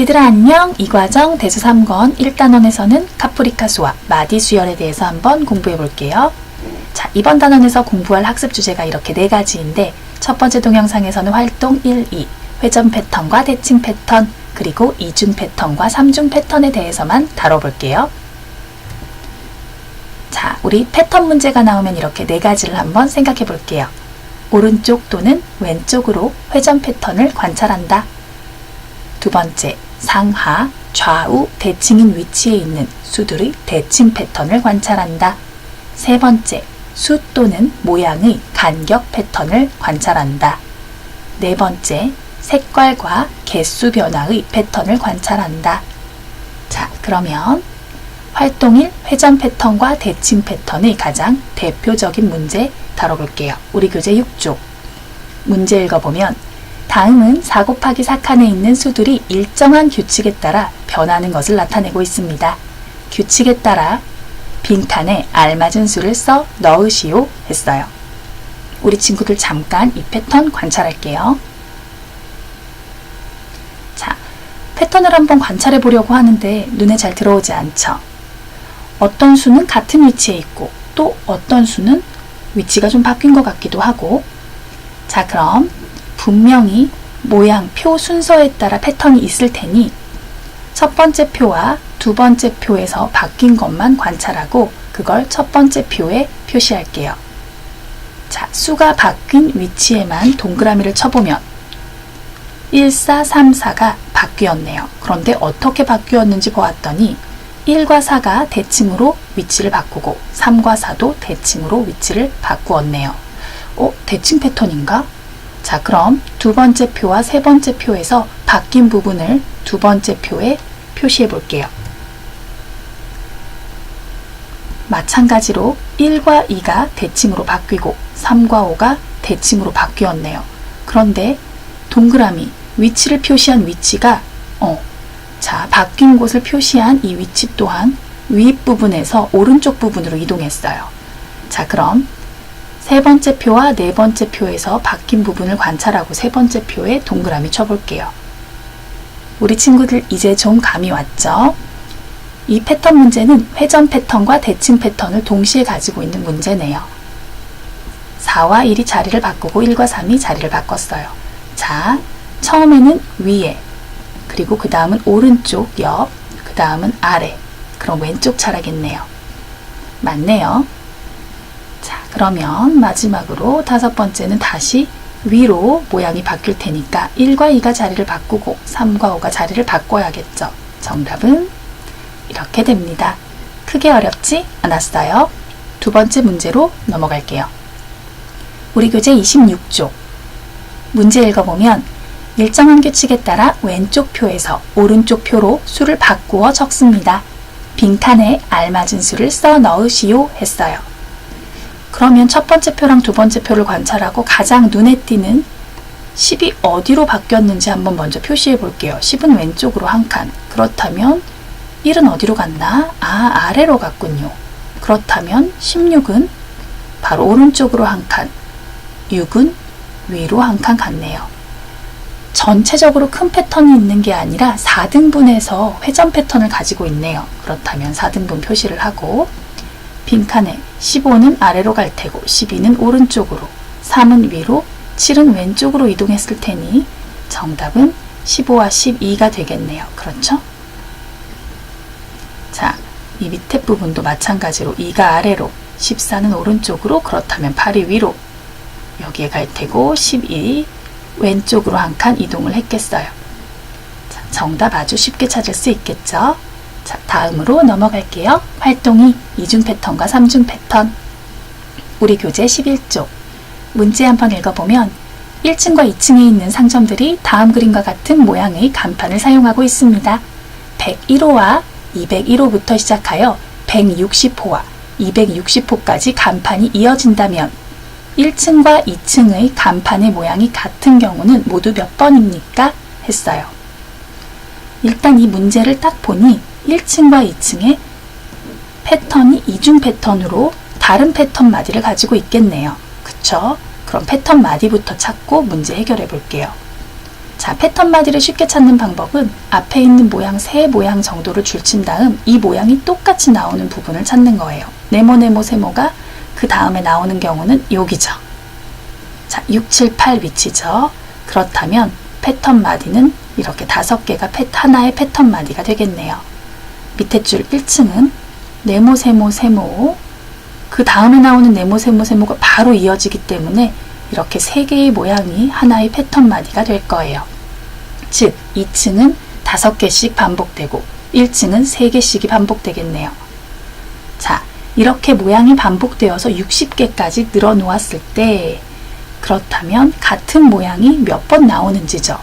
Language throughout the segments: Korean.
얘들아 안녕! 이 과정 대수 3권 1단원에서는 카프리카 수와 마디 수열에 대해서 한번 공부해 볼게요. 자, 이번 단원에서 공부할 학습 주제가 이렇게 네 가지인데 첫 번째 동영상에서는 활동 1, 2, 회전 패턴과 대칭 패턴, 그리고 이중 패턴과 삼중 패턴에 대해서만 다뤄볼게요. 자, 우리 패턴 문제가 나오면 이렇게 네 가지를 한번 생각해 볼게요. 오른쪽 또는 왼쪽으로 회전 패턴을 관찰한다. 두 번째, 상하, 좌우, 대칭인 위치에 있는 수들의 대칭 패턴을 관찰한다. 세 번째, 수 또는 모양의 간격 패턴을 관찰한다. 네 번째, 색깔과 개수 변화의 패턴을 관찰한다. 자, 그러면 활동 1 회전 패턴과 대칭 패턴의 가장 대표적인 문제 다뤄볼게요. 우리 교재 6쪽. 문제 읽어보면 다음은 4 곱하기 4칸에 있는 수들이 일정한 규칙에 따라 변하는 것을 나타내고 있습니다. 규칙에 따라 빈칸에 알맞은 수를 써 넣으시오 했어요. 우리 친구들 잠깐 이 패턴 관찰할게요. 자, 패턴을 한번 관찰해 보려고 하는데 눈에 잘 들어오지 않죠? 어떤 수는 같은 위치에 있고 또 어떤 수는 위치가 좀 바뀐 것 같기도 하고 자 그럼 분명히 모양, 표 순서에 따라 패턴이 있을 테니 첫 번째 표와 두 번째 표에서 바뀐 것만 관찰하고 그걸 첫 번째 표에 표시할게요. 자, 수가 바뀐 위치에만 동그라미를 쳐보면 1, 4, 3, 4가 바뀌었네요. 그런데 어떻게 바뀌었는지 보았더니 1과 4가 대칭으로 위치를 바꾸고 3과 4도 대칭으로 위치를 바꾸었네요. 어, 대칭 패턴인가? 자, 그럼 두 번째 표와 세 번째 표에서 바뀐 부분을 두 번째 표에 표시해 볼게요. 마찬가지로 1과 2가 대칭으로 바뀌고 3과 5가 대칭으로 바뀌었네요. 그런데 동그라미 위치를 표시한 위치가 어, 자, 바뀐 곳을 표시한 이 위치 또한 윗부분에서 오른쪽 부분으로 이동했어요. 자, 그럼 세 번째 표와 네 번째 표에서 바뀐 부분을 관찰하고 세 번째 표에 동그라미 쳐볼게요. 우리 친구들 이제 좀 감이 왔죠? 이 패턴 문제는 회전 패턴과 대칭 패턴을 동시에 가지고 있는 문제네요. 4와 1이 자리를 바꾸고 1과 3이 자리를 바꿨어요. 자, 처음에는 위에, 그리고 그 다음은 오른쪽 옆, 그 다음은 아래. 그럼 왼쪽 차례겠네요. 맞네요. 자, 그러면 마지막으로 다섯 번째는 다시 위로 모양이 바뀔 테니까 1과 2가 자리를 바꾸고 3과 5가 자리를 바꿔야겠죠. 정답은 이렇게 됩니다. 크게 어렵지 않았어요. 두 번째 문제로 넘어갈게요. 우리 교재 26쪽. 문제 읽어보면 일정한 규칙에 따라 왼쪽 표에서 오른쪽 표로 수를 바꾸어 적습니다. 빈칸에 알맞은 수를 써 넣으시오 했어요. 그러면 첫 번째 표랑 두 번째 표를 관찰하고 가장 눈에 띄는 10이 어디로 바뀌었는지 한번 먼저 표시해 볼게요. 10은 왼쪽으로 한 칸. 그렇다면 1은 어디로 갔나? 아, 아래로 갔군요. 그렇다면 16은 바로 오른쪽으로 한 칸. 6은 위로 한 칸 갔네요. 전체적으로 큰 패턴이 있는 게 아니라 4등분해서 회전 패턴을 가지고 있네요. 그렇다면 4등분 표시를 하고 빈칸에 15는 아래로 갈 테고 12는 오른쪽으로 3은 위로 7은 왼쪽으로 이동했을 테니 정답은 15와 12가 되겠네요. 그렇죠? 자, 이 밑에 부분도 마찬가지로 2가 아래로 14는 오른쪽으로 그렇다면 8이 위로 여기에 갈 테고 12 왼쪽으로 한 칸 이동을 했겠어요. 자, 정답 아주 쉽게 찾을 수 있겠죠? 자, 다음으로 넘어갈게요. 활동이 이중 패턴과 삼중 패턴. 우리 교재 11쪽. 문제 한번 읽어보면 1층과 2층에 있는 상점들이 다음 그림과 같은 모양의 간판을 사용하고 있습니다. 101호와 201호부터 시작하여 160호와 260호까지 간판이 이어진다면 1층과 2층의 간판의 모양이 같은 경우는 모두 몇 번입니까? 했어요. 일단 이 문제를 딱 보니 1층과 2층의 패턴이 이중 패턴으로 다른 패턴 마디를 가지고 있겠네요. 그쵸? 그럼 패턴 마디부터 찾고 문제 해결해 볼게요. 자, 패턴 마디를 쉽게 찾는 방법은 앞에 있는 모양 세 모양 정도를 줄친 다음 이 모양이 똑같이 나오는 부분을 찾는 거예요. 네모, 네모, 세모가 그 다음에 나오는 경우는 여기죠. 자, 6, 7, 8 위치죠. 그렇다면 패턴 마디는 이렇게 다섯 개가 패, 하나의 패턴 마디가 되겠네요. 밑에 줄 1층은 네모, 세모, 세모 그 다음에 나오는 네모, 세모, 세모가 바로 이어지기 때문에 이렇게 세 개의 모양이 하나의 패턴 마디가 될 거예요. 즉, 2층은 다섯 개씩 반복되고 1층은 세 개씩이 반복되겠네요. 자, 이렇게 모양이 반복되어서 60개까지 늘어 놓았을 때 그렇다면 같은 모양이 몇 번 나오는지죠.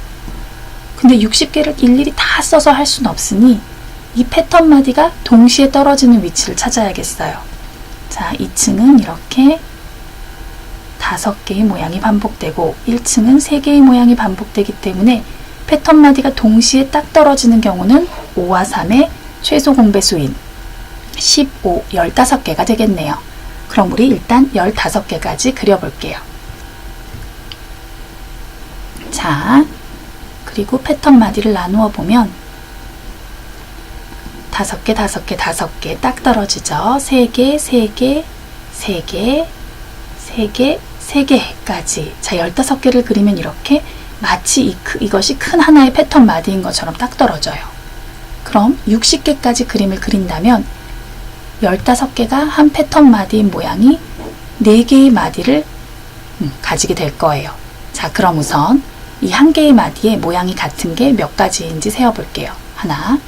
근데 60개를 일일이 다 써서 할 수는 없으니 이 패턴 마디가 동시에 떨어지는 위치를 찾아야겠어요. 자, 2층은 이렇게 다섯 개의 모양이 반복되고 1층은 세 개의 모양이 반복되기 때문에 패턴 마디가 동시에 딱 떨어지는 경우는 5와 3의 최소 공배수인 15, 15개가 되겠네요. 그럼 우리 일단 15개까지 그려볼게요. 자, 그리고 패턴 마디를 나누어 보면 다섯 개, 다섯 개, 다섯 개 딱 떨어지죠. 세 개, 세 개, 세 개, 세 개, 세 개까지. 자, 15개를 그리면 이렇게 마치 이, 이것이 큰 하나의 패턴 마디인 것처럼 딱 떨어져요. 그럼 60개까지 그림을 그린다면 15개가 한 패턴 마디인 모양이 4개의 마디를 음, 가지게 될 거예요. 자, 그럼 우선 이 한 개의 마디의 모양이 같은 게 몇 가지인지 세어볼게요. 하나,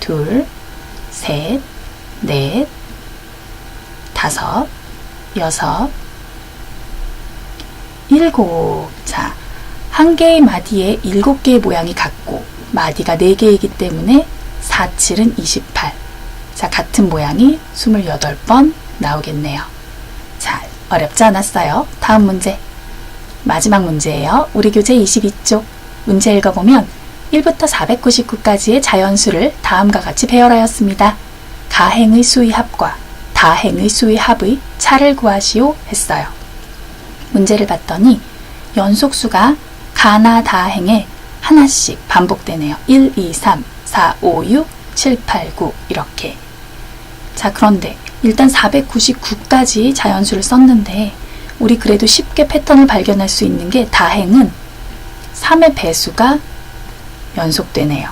둘, 셋, 넷, 다섯, 여섯, 일곱. 자, 한 개의 마디에 일곱 개의 모양이 같고 마디가 네 개이기 때문에 4, 7은 28. 자, 같은 모양이 28번 나오겠네요. 자, 어렵지 않았어요. 다음 문제. 마지막 문제예요. 우리 교재 22쪽. 문제 읽어보면 1부터 499까지의 자연수를 다음과 같이 배열하였습니다. 가행의 수의 합과 다행의 수의 합의 차를 구하시오 했어요. 문제를 봤더니 연속수가 가나 다행에 하나씩 반복되네요. 1, 2, 3, 4, 5, 6, 7, 8, 9 이렇게. 자 그런데 일단 499까지 자연수를 썼는데 우리 그래도 쉽게 패턴을 발견할 수 있는 게 다행은 3의 배수가 연속되네요.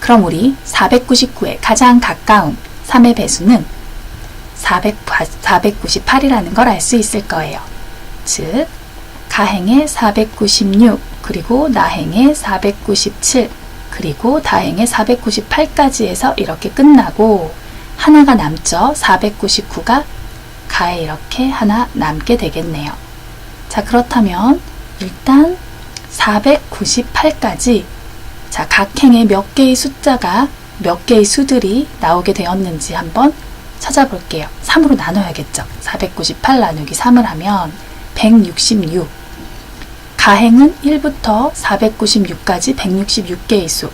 그럼 우리 499에 가장 가까운 3의 배수는 400, 498이라는 걸 알 수 있을 거예요. 즉, 가행의 496, 그리고 나행의 497, 그리고 다행의 498까지 해서 이렇게 끝나고 하나가 남죠. 499가 가에 이렇게 하나 남게 되겠네요. 자, 그렇다면 일단 498까지 자, 각 행에 몇 개의 숫자가 몇 개의 수들이 나오게 되었는지 한번 찾아볼게요. 3으로 나눠야겠죠. 498 나누기 3을 하면 166. 가행은 1부터 496까지 166개의 수.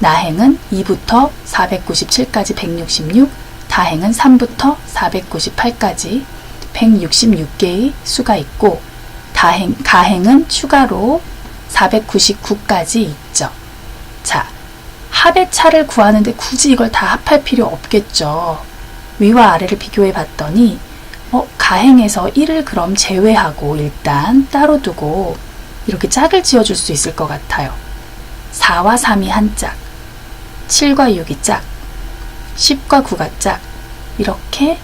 나행은 2부터 497까지 166. 다행은 3부터 498까지 166개의 수가 있고 다행, 가행은 추가로 499까지 있죠. 자, 합의 차를 구하는데 굳이 이걸 다 합할 필요 없겠죠. 위와 아래를 비교해 봤더니 어, 가행에서 1을 그럼 제외하고 일단 따로 두고 이렇게 짝을 지어줄 수 있을 것 같아요. 4와 3이 한 짝, 7과 6이 짝, 10과 9가 짝, 이렇게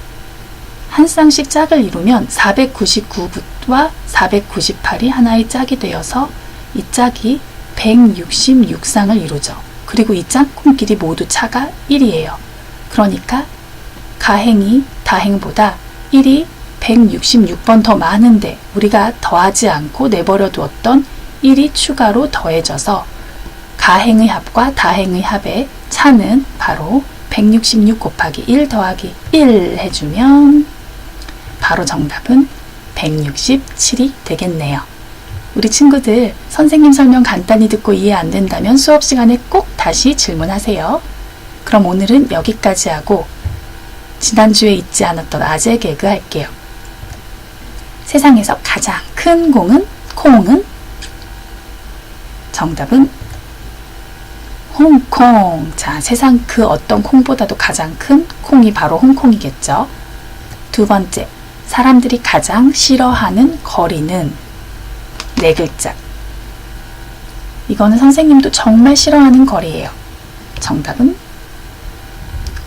한 쌍씩 짝을 이루면 499와 498이 하나의 짝이 되어서 이 짝이 166쌍을 이루죠. 그리고 이 짝꿍끼리 모두 차가 1이에요. 그러니까 가행이 다행보다 1이 166번 더 많은데 우리가 더하지 않고 내버려 두었던 1이 추가로 더해져서 가행의 합과 다행의 합의 차는 바로 166 곱하기 1 더하기 1 해주면 바로 정답은 167이 되겠네요. 우리 친구들 선생님 설명 간단히 듣고 이해 안 된다면 수업 시간에 꼭 다시 질문하세요. 그럼 오늘은 여기까지 하고 지난주에 잊지 않았던 아재 개그 할게요. 세상에서 가장 큰 공은 콩은 정답은 홍콩. 자, 세상 그 어떤 콩보다도 가장 큰 콩이 바로 홍콩이겠죠. 두 번째, 사람들이 가장 싫어하는 거리는 네 글자. 이거는 선생님도 정말 싫어하는 거리예요. 정답은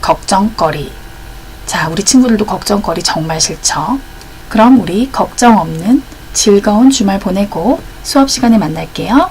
걱정거리. 자, 우리 친구들도 걱정거리 정말 싫죠? 그럼 우리 걱정 없는 즐거운 주말 보내고 수업 시간에 만날게요.